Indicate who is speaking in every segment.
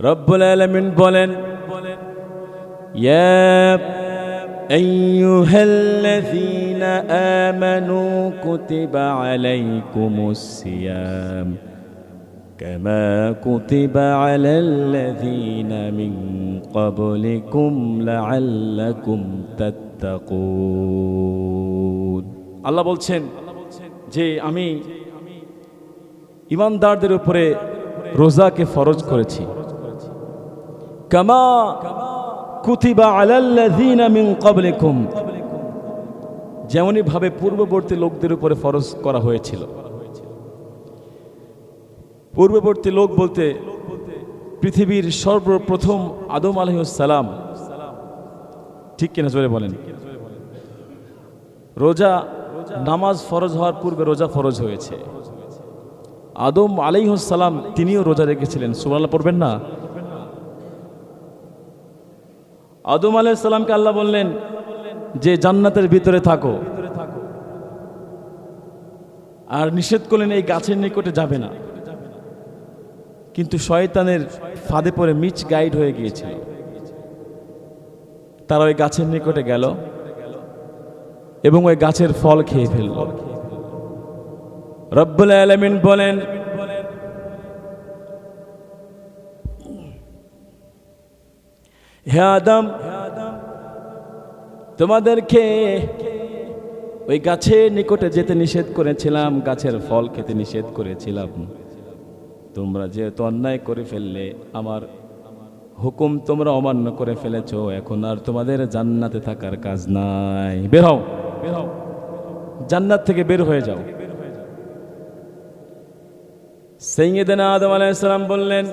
Speaker 1: রব্বুল আলমিন বলেন يا أيها الذين آمنوا كتب عليكم الصيام كما كتب على الذين من قبلكم لعلكم تتقون আল্লাহ বলছেন যে আমি ইমানদারদের উপরে রোজাকে ফরজ করেছি কামা কুতিবা আলাল্লাযীনা মিন ক্বাবলিকুম। যেমনই ভাবে পূর্ববর্তী লোকদের উপরে ফরজ করা হয়েছিল। পূর্ববর্তী লোক বলতে পৃথিবীর সর্বপ্রথম আদম আলহিসাল্লাম ঠিক কিনা জোরে বলেন? রোজা নামাজ ফরজ হওয়ার পূর্বে রোজা ফরজ হয়েছে। আদম আলাইহসালাম তিনিও রোজা রেখেছিলেন। সুবহানাল্লাহ, পড়বেন না? আদম আলাইসাল্লামকে আল্লাহ বললেন যে জান্নাতের ভিতরে থাকো। আর নিষেধ করলেন এই গাছের নিকটে যাবে না। কিন্তু শয়তানের ফাঁদে পড়ে মিচ গাইড হয়ে গিয়েছিল। তারা ওই গাছের নিকটে গেল এবং ওই গাছের ফল খেয়ে ফেলল। রব্বুল আলমিন বলেন হে আদম, তোমাদেরকে ওই গাছের নিকটে যেতে নিষেধ করেছিলাম, গাছের ফল খেতে নিষেধ করেছিলাম। তোমরা যেহেতু অন্যায় করে ফেললে, আমার হুকুম তোমরা অমান্য করে ফেলেছ, এখন আর তোমাদের জান্নাতে থাকার কাজ নাই। বের হও। বের হও জান্নাত থেকে বের হয়ে যাও। সৈয়দনা আদম আলাইহিস সালাম বললেন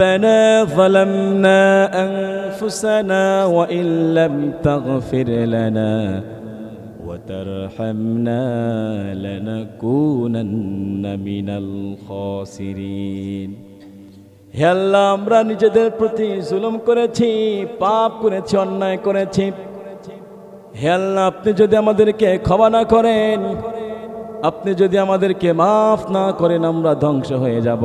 Speaker 1: ربنا ظلمنا أنفسنا وإن لم تغفر لنا وترحمنا لنكونن من الخاسرين হে আল্লাহ আমরা নিজেদের প্রতি জুলুম করেছি পাপ করেছি অন্যায় করেছি হে আল্লাহ আপনি যদি আমাদেরকে ক্ষমা না করেন আপনি যদি আমাদেরকে মাফ না করেন আমরা ধ্বংস হয়ে যাব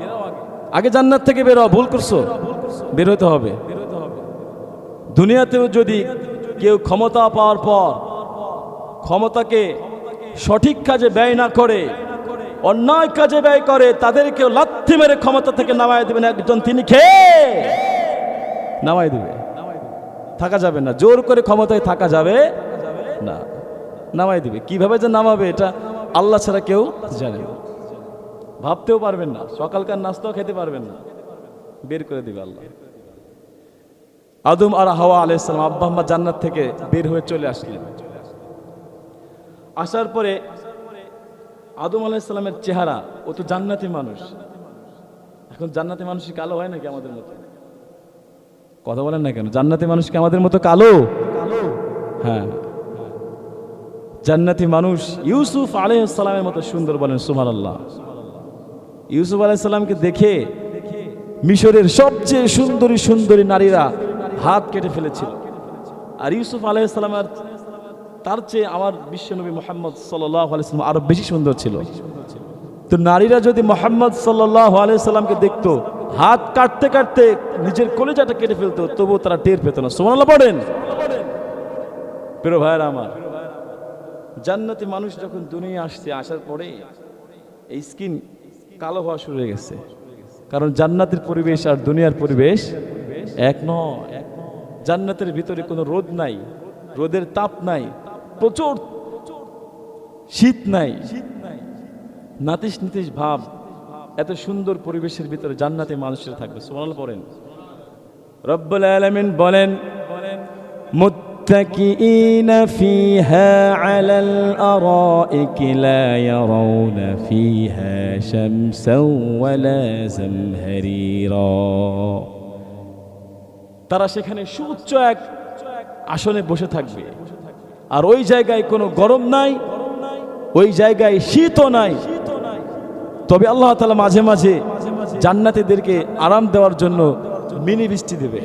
Speaker 1: আগে জান্নাত থেকে বেরো ভুল করছ? বের হতে হবে। দুনিয়াতেও যদি কেউ ক্ষমতা পাওয়ার পর ক্ষমতাকে সঠিক কাজে ব্যয় না করে, অন্যায় কাজে ব্যয় করে, তাদেরকেও লাথি মেরে ক্ষমতা থেকে নামায় দেবেন একজন। তিনি খেয়ে নামাই দেবে। থাকা যাবে না। জোর করে ক্ষমতায় থাকা যাবে না। নামাই দিবে। কীভাবে যে নামাবে এটা আল্লাহ ছাড়া কেউ জানে না। ভাবতেও পারবেন না সকালকার নাস্তাও খেতে পারবেন না। বের করে দিবে আল্লাহ। আদম আর হাওয়া আলাইসালাম আব্বা আম্মা জান্নাত থেকে বের হয়ে চলে আসলেন। আসার পরে আদম আলাইসালামের চেহারা ও তো জান্নাতি মানুষ। এখন জান্নাতি মানুষ কালো হয় নাকি আমাদের মতো? কথা বলেন না কেন? জান্নাতি মানুষ কি আমাদের মতো কালো? কালো। হ্যাঁ। জান্নাতি মানুষ ইউসুফ আলাইসালামের মতো সুন্দর বলেন সুমার আল্লাহ ইউসুফ আলাইসাল্লামকে দেখে মিশরের সবচেয়ে সুন্দরী সুন্দরী নারীরা হাত কেটে ফেলেছিল। আর ইউসুফ আলাইসাল্লামের তার চেয়ে আমার বিশ্বনবী মোহাম্মদ আলাইসাল্লাম আরও বেশি সুন্দর ছিল। তো নারীরা যদি মোহাম্মদ সাল্লাহ আলাইসাল্লামকে দেখতো, হাত কাটতে কাটতে নিজের কলেজাটা কেটে ফেলতো, তবুও তারা টের পেত না। সোমানাল্লাহ পড়েন। প্রিয় ভাইয়েরা আমার, জান্নাতি মানুষ যখন দুনিয়া আসছে, আসার পরে এই স্কিন কালো হওয়া শুরু হয়ে গেছে। কারণ জান্নাতের পরিবেশ আর দুনিয়ার পরিবেশ এক নয়। জান্নাতের ভিতরে কোনো রোদ নাই, রোদের তাপ নাই, প্রচুর শীত নাই। নাতিস নিতিস ভাব, এত সুন্দর পরিবেশের ভিতরে জান্নাতে মানুষের থাকবে। সোমাল পড়েন রব্বুল আলামিন বলেন متكئين فيها على الأرائك لا يرون فيها شمسا ولا زمهريرا তারা সেখানে সুউচ্চ এক আসনে বসে থাকবে আর ওই জায়গায় কোনো গরম নাই ওই জায়গায় শীতও নাই তবে আল্লাহ তালা মাঝে মাঝে জান্নাতীদেরকে আরাম দেওয়ার জন্য মিনি বৃষ্টি দেবে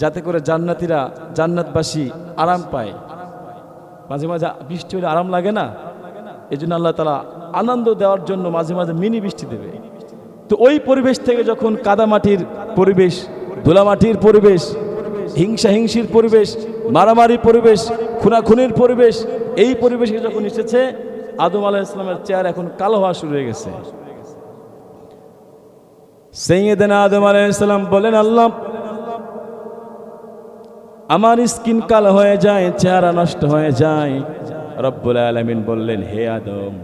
Speaker 1: যাতে করে জান্নাতীরা জান্নাতবাসী আরাম পায়। মাঝে মাঝে বৃষ্টি হলে আরাম লাগে না? এই জন্য আল্লাহ তালা আনন্দ দেওয়ার জন্য মাঝে মাঝে মিনি বৃষ্টি দেবে। তো ওই পরিবেশ থেকে যখন কাদামাটির পরিবেশ, ধুলামাটির পরিবেশ, হিংসা হিংসির পরিবেশ, মারামারি পরিবেশ, খুনাখুনির পরিবেশ, এই পরিবেশে যখন এসেছে, আদম আলাহ ইসলামের চেয়ার এখন কালো হওয়া শুরু হয়ে গেছে। সৈয়দিন আদম আলাহ ইসলাম বলেন, আল্লাহ আমার স্কিন কালো হয়ে যায়, চেহারা নষ্ট হয়ে যায়। রব্বুল আলমিন বললেন, হে আদম,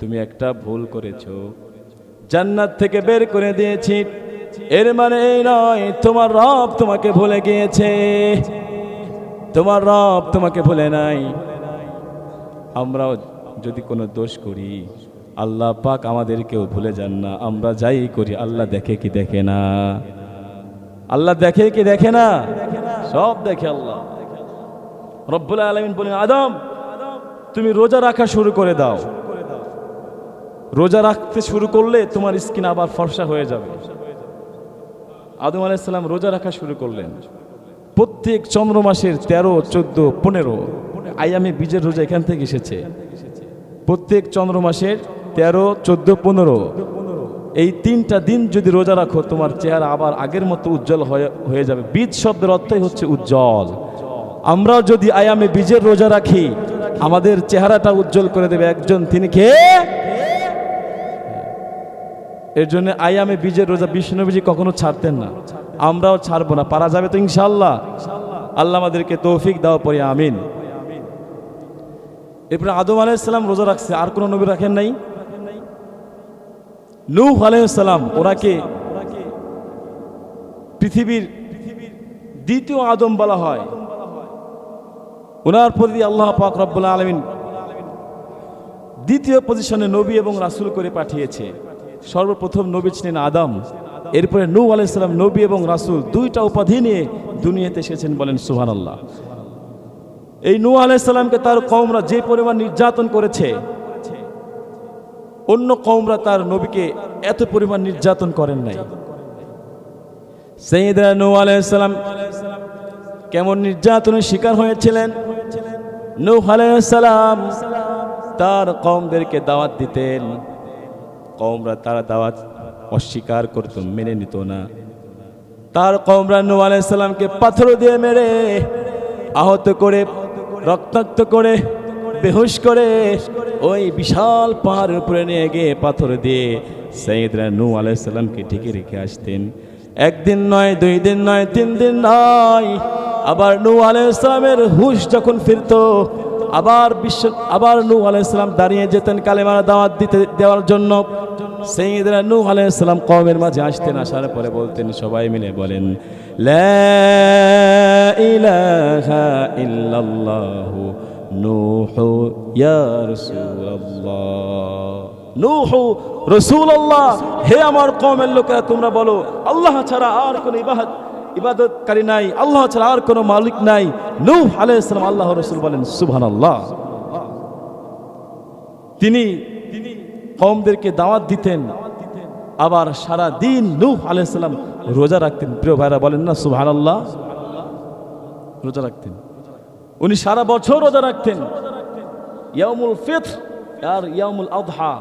Speaker 1: তুমি একটা ভুল করেছ। জান্নাত থেকে বের করে দিয়েছি। এর মানে এই নয়, তোমার রব তোমাকে ভুলে গিয়েছে। তোমার রব তোমাকে ভুলে নাই। আমরাও যদি কোনো দোষ করি, আল্লাহ পাক আমাদেরকেও ভুলে যান না। আমরা যাই করি, আল্লাহ দেখে কি দেখে না। আল্লাহ দেখে কি দেখে না? সব দেখে আল্লাহ। রব্বুল আলমিন বলেন, আদম, তুমি রোজা রাখা শুরু করে দাও। রোজা রাখতে শুরু করলে তোমার স্কিন আবার ফর্সা হয়ে যাবে। আদম আলাইসাল্লাম রোজা রাখা শুরু করলেন। প্রত্যেক চন্দ্র মাসের তেরো, চোদ্দ, পনেরো, আয়ামে বীজের রোজা এখান থেকে এসেছে। প্রত্যেক চন্দ্র মাসের তেরো, চোদ্দ, পনেরো এই তিনটা দিন যদি রোজা রাখো, তোমার চেহারা আবার আগের মতো উজ্জ্বল হয়ে যাবে। বীজ শব্দের অর্থই হচ্ছে উজ্জ্বল। আমরাও যদি আয়ামে বীজের রোজা রাখি, আমাদের চেহারাটা উজ্জ্বল করে দেবে একজন। তিনি কে? এর জন্য আয়ামে বীজের রোজা বিষ্ণুবীজি কখনো ছাড়তেন না। আমরাও ছাড়বো না, পারা যাবে তো ইনশাল্লাহ আল্লাহ আমাদেরকে তৌফিক দাও পরে, আমিন। এরপরে আদম আলাইসাল্লাম রোজা রাখছে, আর কোনো নবী রাখেন নাই? নূহ আলাইসাল্লাম ওনাকে পৃথিবীর দ্বিতীয় আদম বলা হয়। ওনার প্রতি আল্লাহ পাক রব্বুল আলমিন দ্বিতীয় পজিশনে নবী এবং রাসূল করে পাঠিয়েছে। সর্বপ্রথম নবী ছিলেন আদম। এরপরে নূহ আলাইসাল্লাম নবী এবং রাসূল দুইটা উপাধি নিয়ে দুনিয়াতে এসেছেন বলেন সুহান আল্লাহ এই নূহ আলাইসাল্লামকে তার কমরা যে পরিমাণ নির্যাতন করেছে অন্য কওমরা তার নবীকে এত পরিমাণ নির্যাতন করেন নাই। আলাইসাল্লাম কেমন নির্যাতনের শিকার হয়েছিলেন? নূহ তার কওমদেরকে দাওয়াত দিতেন। কওমরা তারা দাওয়াত অস্বীকার করত, মেনে নিত না। তার কওমরা নূহ আলাইসাল্লামকে পাথর দিয়ে মেরে আহত করে, রক্তাক্ত করে বেহুশ করে ওই বিশাল পাহাড়ের উপরে নিয়ে গিয়ে পাথর দিয়ে সৈয়দরা নূহ আলাইসাল্লামকে ঢেকে রেখে আসতেন। একদিন নয়, দুই দিন নয়, তিন দিন নয়, আবার নূহ আলাইসালামের হুশ যখন ফিরতো, আবার বিশ্ব, আবার নূহ আলাইসালাম দাঁড়িয়ে যেতেন কালেমার দাওয়াত দিতে, দেওয়ার জন্য। সেইদরা নূহ আলাইসালাম কমের মাঝে আসতেন, আসার পরে বলতেন, সবাই মিলে বলেন, লা ইলাহা ইল্লাল্লাহু নূহু, ইয়া রাসূলুল্লাহ। নূহু, রাসূলুল্লাহ। হে আমার কওমের লোকেরা, তোমরা বলো, আল্লাহ ছাড়া আর কোনো ইবাদত ইবাদতকারী নাই, আল্লাহ ছাড়া আর কোনো মালিক নাই। নূহ আলাইহিস সালাম আল্লাহ রাসূল বলেন, সুবহানাল্লাহ। তিনি কওমদেরকে দাওয়াত দিতেন, আবার সারা দিন নূহ আলাইহিস সালাম রোজা রাখতেন। প্রিয় ভাইরা, বলেন না সুবহানাল্লাহ? রোজা রাখতেন। উনি সারা বছর রোজা রাখতেন। ইয়ামুল ফিত্র আর ইয়ামুল আদহা।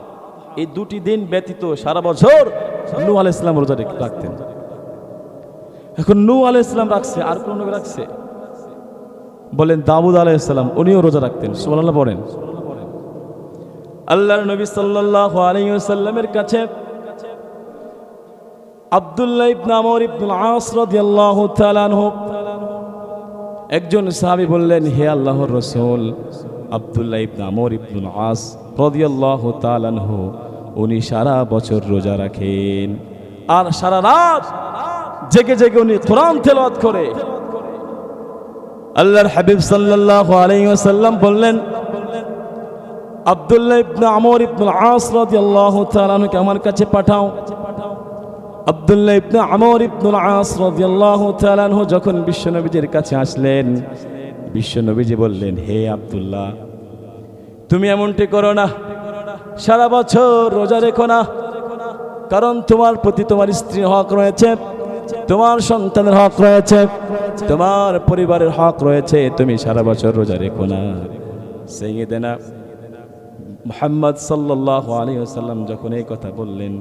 Speaker 1: এই দুটি দিন ব্যতীত সারা বছর নূহ আলাইহিস সালাম রোজা রাখতেন। এখন নূহ আলাইহিস সালাম রাখছে, আর কোন রাখছে? বলেন, দাউদ আলাইহিস সালাম, উনিও রোজা রাখতেন। সুবহানাল্লাহ বলেন আল্লাহর নবী সাল্লাল্লাহু আলাইহি ওয়াসাল্লামের কাছে আব্দুল্লাহ ইবনে আমর ইবনুল আস রাদিয়াল্লাহু তাআলা আনহু একজন সাহাবী বললেন, হে আল্লাহর রাসূল, আব্দুল্লাহ ইবনে আমর ইবনুল আস রাদিয়াল্লাহু তাআলা আনহু, উনি সারা বছর রোজা রাখেন। আর সারা রাত জেগে জেগে উনি কোরআন তেলাওয়াত করে। আল্লাহর হাবিব সাল্লাল্লাহু আলাইহি ওয়াসাল্লাম বললেন, আব্দুল্লাহ ইবনে আমর ইবনুল আস রাদিয়াল্লাহু তাআলা আমার কাছে পাঠাও। আব্দুল্লাহ ইবনে আমর ইবনুল আস রাদিয়াল্লাহু তাআলা যখন বিশ্বনবীজির কাছে আসলেন বিশ্বনবীজি বললেন, হে আব্দুল্লাহ, তুমি এমনটি করো না। সারা বছর রোজা রেখো না। কারণ তোমার প্রতি তোমার স্ত্রীর হক রয়েছে, তোমার সন্তানের হক রয়েছে, তোমার পরিবারের হক রয়েছে। তুমি সারা বছর রোজা রেখো না। সেইদেনা মোহাম্মদ সাল্লাহ আলী যখন এই কথা বললেন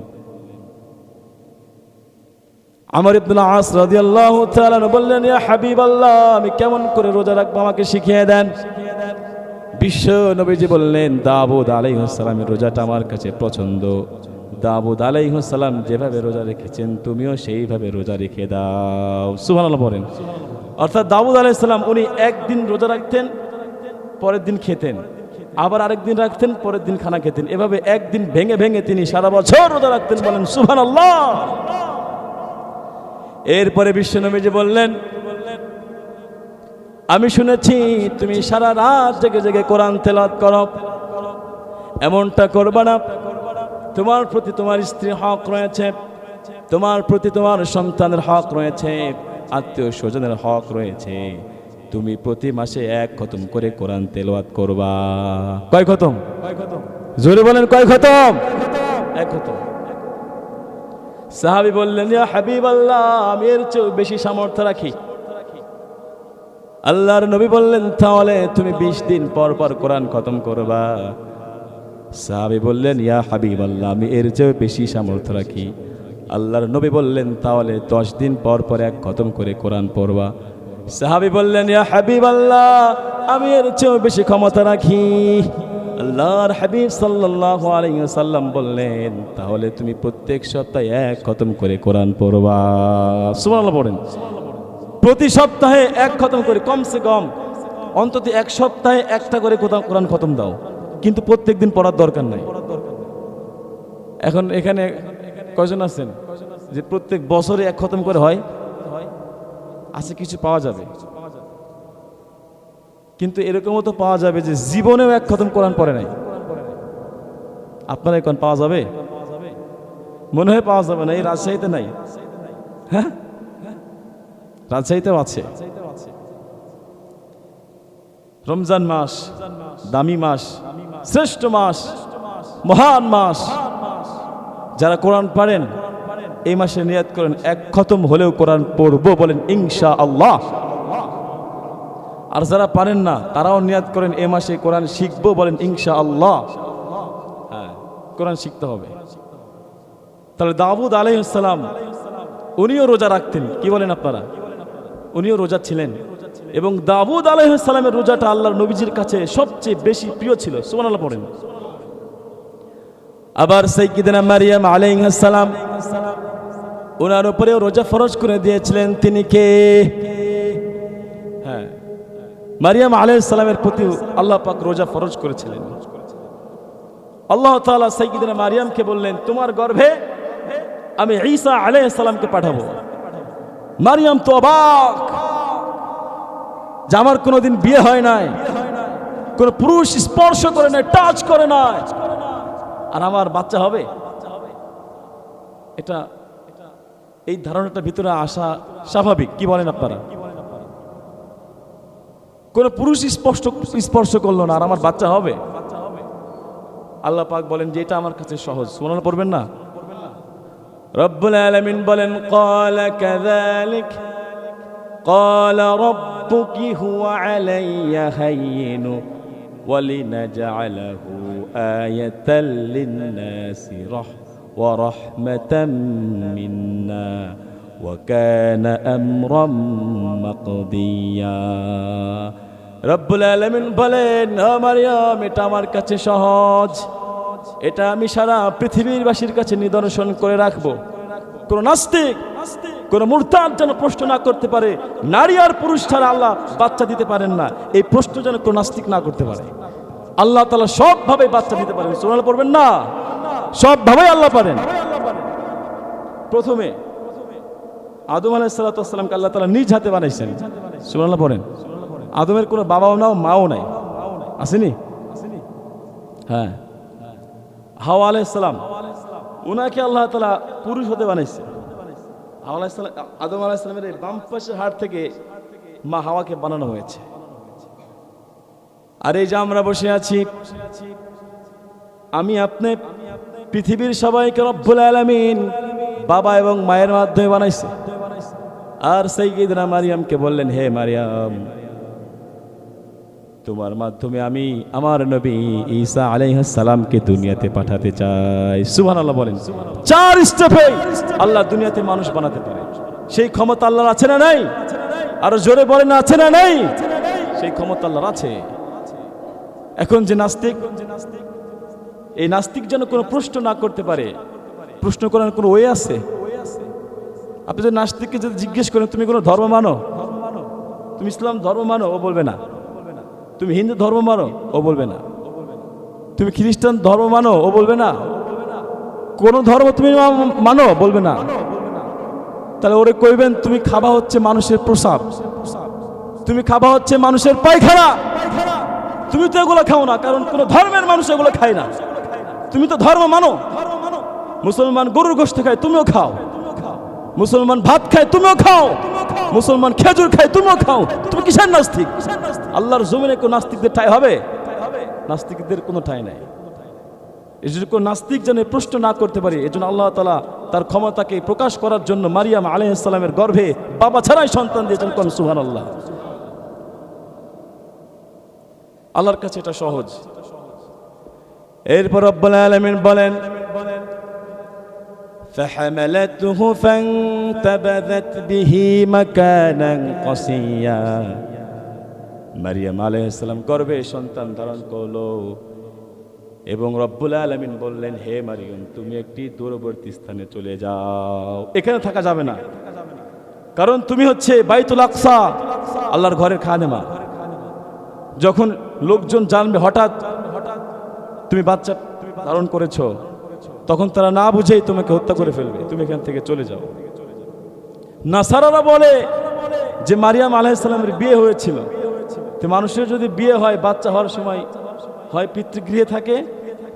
Speaker 1: আমার ইবনুল আস রাদিয়াল্লাহু তাআলা বললেন, ইয়া হাবিবাল্লাহ, আমি কেমন করে রোজা রাখব আমাকে শিখিয়ে দেন? বিশ্ব নবীজি বললেন, দাউদ আলাইহিসসালামের রোজাটা আমার কাছে পছন্দ। দাউদ আলাইহিসসালাম যেভাবে রোজা রেখেছেন, তুমিও সেইভাবে রোজা রেখে দাও। সুবহানাল্লাহ বলেন অর্থাৎ দাউদ আলাইহিসসালাম উনি একদিন রোজা রাখতেন, পরের দিন খেতেন। আবার আরেকদিন রাখতেন, পরের দিন খানা খেতেন। এভাবে একদিন ভেঙে ভেঙে তিনি সারা বছর রোজা রাখতেন বলেন, সুবহানাল্লাহ! এরপরে বিশ্বনবীজি বললেন আমি শুনেছি তুমি সারা রাত জেগে জেগে কোরআন তেলাত করো। এমনটা করবা না। তোমার প্রতি তোমার স্ত্রীর হক রয়েছে তোমার প্রতি তোমার সন্তানের হক রয়েছে আত্মীয় স্বজনের হক রয়েছে। তুমি প্রতি মাসে এক খতম করে কোরআন তেলাওয়াত করবা। কয় খতম? জোরে বলেন কয় খতম? এক খতম। সাহাবি বললেন হাবিব আল্লাহ আমি এর চেয়েও বেশি সামর্থ্য রাখি। আল্লাহর নবী বললেন, তাহলে তুমি বিশ দিন পর পর কোরআন খতম করবা। সাহাবি বললেন, ইয়া হাবিব আল্লাহ আমি এর চেয়েও বেশি সামর্থ্য রাখি। আল্লাহর নবী বললেন, তাহলে দশ দিন পর পর এক খতম করে কোরআন পড়বা। সাহাবি বললেন, ইয়া হাবিব আল্লাহ আমি এর চেয়েও বেশি ক্ষমতা রাখি। আল্লাহর হাবিব সাল্লাল্লাহু আলাইহি সাল্লাম বললেন, তাহলে তুমি প্রত্যেক সপ্তাহে এক খতম করে কোরআন পড়বা। সুবহানাল্লাহ পড়েন। প্রতি সপ্তাহে এক খতম করে, কমসে কম অন্তত এক সপ্তাহে একটা করে কোরআন খতম দাও। কিন্তু প্রত্যেক দিন পড়ার দরকার নাই। এখন এখানে কয়জন আছেন? যে প্রত্যেক বছরে এক খতম করে হয়, আছে কিছু পাওয়া যাবে। কিন্তু এরকমও তো পাওয়া যাবে যে জীবনেও এক খতম কোরআন পড়ে নাই। আপনারা এখন পাওয়া যাবে? মনে হয় পাওয়া যাবে না, এই রাজশাহীতে নাই। হ্যাঁ? রাজশাহীতেও আছে। রমজান মাস, দামি মাস, শ্রেষ্ঠ মাস, মহান মাস। যারা কোরআন পারেন, এই মাসে নিয়াত করেন, এক খতম হলেও কোরআন পড়ব বলেন ইনশা আল্লাহ আর যারা পারেন না, তারাও নিয়াত করেন এ মাসে কোরআন শিখব বলেন ইনশা আল্লাহ হ্যাঁ কোরআন শিখতে হবে। তাহলে দাউদ আলাইসালাম উনিও রোজা রাখতেন, কি বলেন আপনারা? উনিও রোজা ছিলেন। এবং দাউদ আলাইসালামের রোজাটা আল্লাহর নবীজির কাছে সবচেয়ে বেশি প্রিয় ছিল। সুমান আল্লাহ পড়েন। আবার সাইকিদিনা মারিয়াম আলাইসালাম ওনার উপরেও রোজা ফরজ করে দিয়েছিলেন। তিনি কে? হ্যাঁ। মারিয়াম আলাইসালামের প্রতি আল্লাহ পাক রোজা ফরজ করেছিলেন। আল্লাহ তালা সাইকিদিনা মারিয়ামকে বললেন, তোমার গর্ভে আমি ঈসা আলাইসালামকে পাঠাবো। মারিয়াম তো অবাক যে আমার কোনোদিন বিয়ে হয় নাই, কোন পুরুষ স্পর্শ করে নাই টাচ করে নাই। আর আমার বাচ্চা হবে? এটা, এই ধারণাটা ভিতরে আসা স্বাভাবিক, কি বলেন আপনারা? কোন পুরুষ স্পষ্ট স্পর্শ করলো না আর আমার বাচ্চা হবে আল্লাহ পাক বলেন যে এটা আমার কাছে সহজ শোনানো পড়বেন না রব্বুল আলামিন বলেন قال كذلك قال ربك هو علي هين ولنجعله آية للناس رح ورحمة منا وكان أمرا مقضيا রব্বুল আলমিন বলেন মারিয়াম, এটা আমার কাছে সহজ। এটা আমি সারা পৃথিবীর বাসীর কাছে নিদর্শন করে রাখব। কোন নাস্তিক, কোন মূর্তার যেন প্রশ্ন না করতে পারে। নারী আর পুরুষ ছাড়া আল্লাহ বাচ্চা দিতে পারেন না। এই প্রশ্ন যেন কোন নাস্তিক না করতে পারে। আল্লাহ তালা সবভাবে বাচ্চা দিতে পারেন। সোনাল পড়বেন না? সবভাবে আল্লাহ পারেন। প্রথমে আদম আলাইসালাতামকে আল্লাহ তালা নিজ হাতে বানাইছেন। সুনাল্লাহ পড়েন। আদমের কোনো বাবাও নাও, মাও নাই। আসেনি? হ্যাঁ। হাওয়া আলাইসালাম ওনাকে আল্লাহ তালা পুরুষ হতে বানাইছে। হাওয়া আলাইসালাম আদম আলাইসালামের এই বাম পাশের হাড় থেকে মা হাওয়াকে বানানো হয়েছে। আর এই যে আমরা বসে আছি, আমি আপনি পৃথিবীর সবাইকে রব্বুল আলামিন বাবা এবং মায়ের মাধ্যমে বানাইছে। আর সাইয়্যিদনা মারিয়ামকে বললেন, হে মারিয়াম তোমার মাধ্যমে আমি আমার নবী ঈসা সালামকে দুনিয়াতে পাঠাতে চাই। সুবহানাল্লাহ বলেন। চার স্টেপে আল্লাহ দুনিয়াতে মানুষ বানাতে পারে। সেই ক্ষমতা আল্লাহর আছে না নাই? আরও জোরে বলেন, আছে না নাই? সেই ক্ষমতা আল্লাহর আছে। এখন যে নাস্তিক, এই নাস্তিক যেন কোনো প্রশ্ন না করতে পারে, প্রশ্ন করার কোনো ওয়ে আছে? আপনি যদি নাস্তিককে যদি জিজ্ঞেস করেন, তুমি কোনো ধর্ম মানো? তুমি ইসলাম ধর্ম মানো? ও বলবে না। তুমি হিন্দু ধর্ম মানো, ও বলবে না। তুমি খ্রিস্টান ধর্ম মানো, ও বলবে না। কোন ধর্ম তুমি মানো বলবে না। তাহলে ওরে কইবেন, তুমি খাবা হচ্ছে মানুষের প্রসাব। তুমি খাবা হচ্ছে মানুষের পায়খানা। তুমি তো এগুলো খাও না, কারণ কোন ধর্মের মানুষ এগুলো খায় না। তুমি তো ধর্ম মানো। মুসলমান গরুর গোষ্ঠ খায়, তুমিও খাও। মুসলমান ভাত খায়, তুমিও খাও। মুসলমান খেজুর খায়, তুমিও খাও। তুমি কিসের নাস্তিক? আল্লাহর জমিনে কোন নাস্তিকদের ঠাই হবে নাস্তিকদের কোনো ঠাই নাই এই জন্য কোন নাস্তিক যেন এই প্রশ্ন না করতে পারে এই জন্য আল্লাহ তালা তার ক্ষমতাকে প্রকাশ করার জন্য মারিয়াম আলাইসালামের গর্ভে বাবা ছাড়াই সন্তান দিয়েছেন কোন সুহান আল্লাহ আল্লাহর কাছে এটা সহজ এরপর রব্বুল আলামিন বলেন فحملته فانتبذت به مكانا قصيا মারিয়াম আলাইহিসসালাম গর্ভে সন্তান ধারণ করল এবং রব্বুল আলামিন বললেন, হে মারিয়াম, তুমি একটি দূরবর্তী স্থানে চলে যাও। এখানে থাকা যাবে না। কারণ তুমি হচ্ছে বাইতুল আকসা, আল্লাহর ঘরের খাদেমা। যখন লোকজন জানবে, হঠাৎ তুমি বাচ্চা ধারণ করেছ, তখন তারা না বুঝেই তোমাকে হত্যা করে ফেলবে। তুমি এখান থেকে চলে যাও। নাসারারা বলে যে, মারিয়াম আলাইসালামের বিয়ে হয়েছিল। তো মানুষের যদি বিয়ে হয় বাচ্চা হওয়ার সময় হয় পিতৃগৃহে থাকে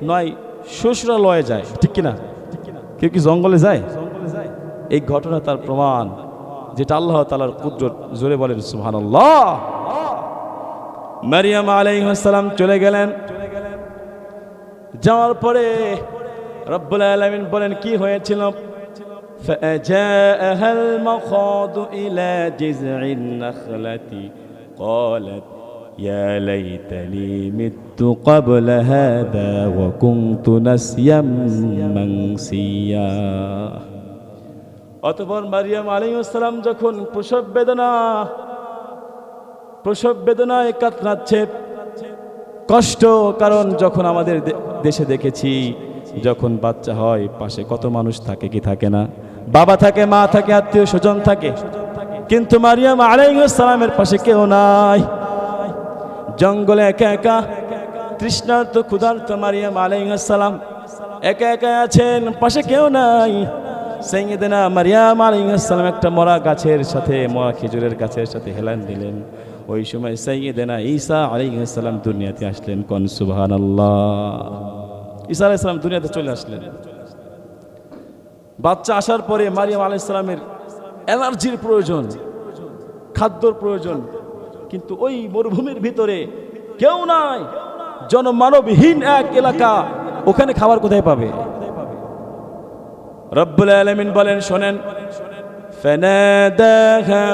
Speaker 1: নয় শ্বশুরালয়ে যায় ঠিক কিনা কেউ কি জঙ্গলে যায় এই ঘটনা তার প্রমাণ যেটা আল্লাহ তালার কুদরত জোরে বলেন সুবহানাল্লাহ মারিয়াম আলাইহিসসালাম চলে গেলেন যাওয়ার পরে রব্বুল আলামিন বলেন কি হয়েছিল فأجاءها المخاض إلى جذع النخلة قالت يا ليتني مت قبل هذا وكنت نسيا منسيا অতপর মারিয়াম আলাইহিসসালাম যখন প্রসব বেদনা প্রসব বেদনায় কাতরাচ্ছে কষ্ট কারণ যখন আমাদের দে- দেশে দেখেছি যখন বাচ্চা হয় পাশে কত মানুষ থাকে কি থাকে না বাবা থাকে মা থাকে আত্মীয় স্বজন থাকে কিন্তু মারিয়াম আলাইসালামের পাশে কেউ নাই জঙ্গলে একা একা, তৃষ্ণার্ত ক্ষুধার্ত মারিয়াম আলাইসালাম একা একা আছেন, পাশে কেউ নাই। সৈয়দনা মারিয়াম আলাইসালাম একটা মরা গাছের সাথে, মরা খেজুরের গাছের সাথে হেলান দিলেন। ওই সময় সৈয়দনা ঈসা আলাইসালাম দুনিয়াতে আসলেন, কন সুবহান ঈসা আলাইসালাম দুনিয়াতে চলে আসলেন। বাচ্চা আসার পরে মারিয়াম আলাইসালামের এনার্জির প্রয়োজন, খাদ্যর প্রয়োজন কিন্তু ওই মরুভূমির ভিতরে কেউ নাই জনমানবহীন এক এলাকা ওখানে খাবার কোথায় পাবে রব্বুল আলমিন বলেন শোনেন فناداها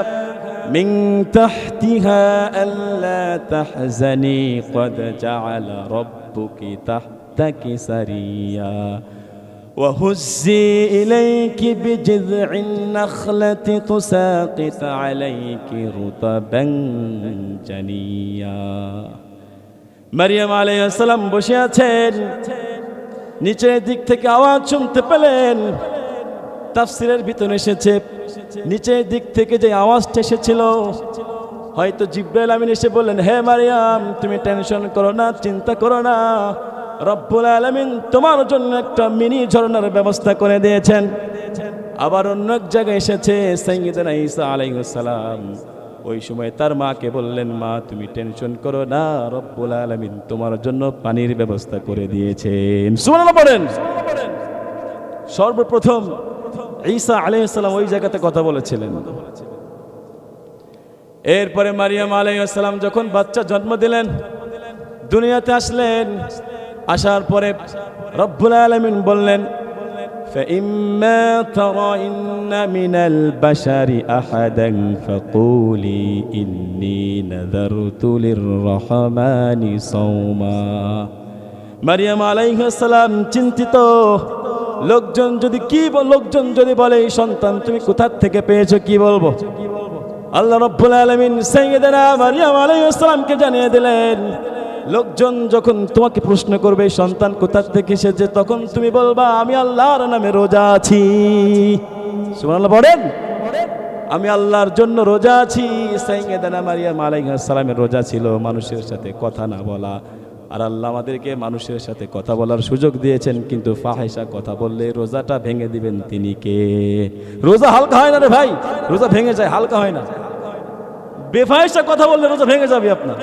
Speaker 1: من تحتها ألا تحزني قد جعل ربك تحتك سريا وهزي إليك بجذع النخلة تساقط عليك رطبا جنيا মারিয়াম আলাইহিস সালাম বসে আছেন নিচের দিক থেকে আওয়াজ শুনতে পেলেন তাফসিরের ভিতরে এসেছে নিচের দিক থেকে যে আওয়াজটা এসেছিল হয়তো জিব্রাইল আমিন এসে বললেন হে মারিয়াম তুমি টেনশন করো না চিন্তা করো না রব্বুল আলামিন তোমার জন্য একটা মিনি ঝর্ণার ব্যবস্থা করে দিয়েছেন। আবার অন্য এক জায়গায় এসেছে সাইয়্যিদানা ঈসা আলাইহিস সালাম। ওই সময় তার মাকে বললেন, মা, তুমি টেনশন করো না, রব্বুল আলামিন তোমার জন্য পানির ব্যবস্থা করে দিয়েছেন। বলেন। সর্বপ্রথম ঈসা আলাইহিস সালাম ওই জায়গাতে কথা বলেছিলেন। এরপরে মারিয়াম আলাইহিস সালাম যখন বাচ্চা জন্ম দিলেন, দুনিয়াতে আসলেন আসার পরে রব্বুল আলামিন বললেন فإما ترين من البشر أحدا فقولي إني نذرت للرحمن صوما মারিয়াম আলাইহাসালাম চিন্তিত লোকজন যদি কি বল- লোকজন যদি বলে এই সন্তান তুমি কোথা থেকে পেয়েছো কি বলবো আল্লাহ রব্বুল আলমিন সাইয়েদেনা মারিয়াম আলাইসালামকে জানিয়ে দিলেন লোকজন যখন তোমাকে প্রশ্ন করবে, সন্তান কোথা থেকে এসেছে, তখন তুমি বলবা, আমি আল্লাহর নামে রোজা আছি। বলেন? আমি আল্লাহর জন্য রোজা আছি। সাইয়েদানা মারিয়াম আলাইহিস সালামের রোজা ছিল মানুষের সাথে কথা না বলা। আর আল্লাহ আমাদেরকে মানুষের সাথে কথা বলার সুযোগ দিয়েছেন, কিন্তু ফাহেসা কথা বললে রোজাটা ভেঙে দিবেন তিনি কে? রোজা হালকা হয় না রে ভাই? রোজা ভেঙে যায়, হালকা হয় না। বেফাহেসা কথা বললে রোজা ভেঙে যাবে আপনার।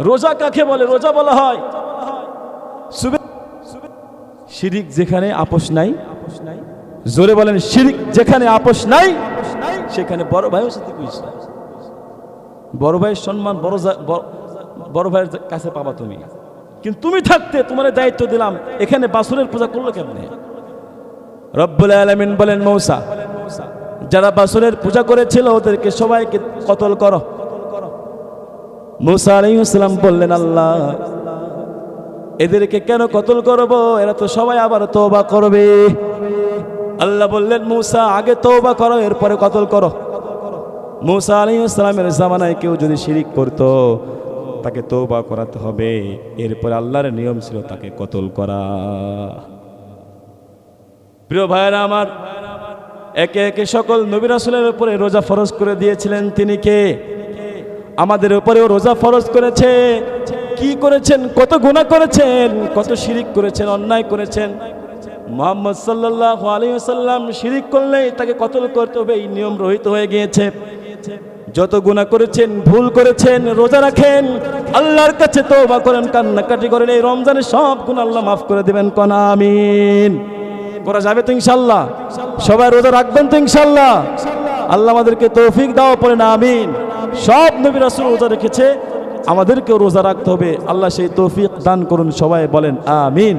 Speaker 1: রোজা কাকে বলে? রোজা বলা হয়। শিরিক যেখানে আপোষ নাই, জোরে বলেন, শিরিক যেখানে আপোষ নাই, সেখানে বড় ভাইও সাথে। বড় ভাইয়ের সম্মান বড়- বড় ভাইয়ের কাছে পাবা তুমি। কিন্তু তুমি থাকতে, তোমার দায়িত্ব দিলাম, এখানে বাসুরের পূজা করল কেমনে? রব্বুল আলমিন বলেন, মৌসা, যারা বাসুরের পূজা করেছিল, ওদেরকে সবাইকে কতল করো। মুসা আলাইহিসসালাম বললেন, আল্লাহ, এদেরকে কেন কতল করব? এরা তো সবাই আবার তওবা করবে। আল্লাহ বললেন, মুসা, আগে তওবা করো, এরপরে কতল করো। মুসা আলাইহিসসালামের জামানায় কেউ যদি শিরিক করতো, তাকে তওবা করাতে হবে। এরপরে আল্লাহর নিয়ম ছিল তাকে কতল করা। প্রিয় ভাইয়েরা আমার, একে একে সকল নবী রাসূলের উপরে রোজা ফরজ করে দিয়েছিলেন। তিনি কে? আমাদের উপরেও রোজা ফরজ করেছে। কি করেছেন? কত গুনাহ করেছেন? কত শিরিক করেছেন? অন্যায় করেছেন? মোহাম্মদ সাল্লাল্লাহু আলাইহি ওয়াসাল্লাম শিরিক করলেই তাকে কতল করতে হবে এই নিয়ম রহিত হয়ে গিয়েছে। যত গুনাহ করেছেন, ভুল করেছেন, রোজা রাখেন, আল্লাহর কাছে তওবা করেন, কান্নাকাটি করেন, এই রমজানে সব গুণ আল্লাহ মাফ করে দেবেন, কোন আমিন। করা যাবে তো ইনশাল্লাহ সবাই রোজা রাখবেন তো ইনশাল্লাহ আল্লাহ আমাদেরকে তৌফিক দাও, পড়েন, আমিন। সব নবী রাসুল রোজা রেখেছে, আমাদেরকেও রোজা রাখতে হবে। আল্লাহ সেই তৌফিক দান করুন, সবাই বলেন, আমিন।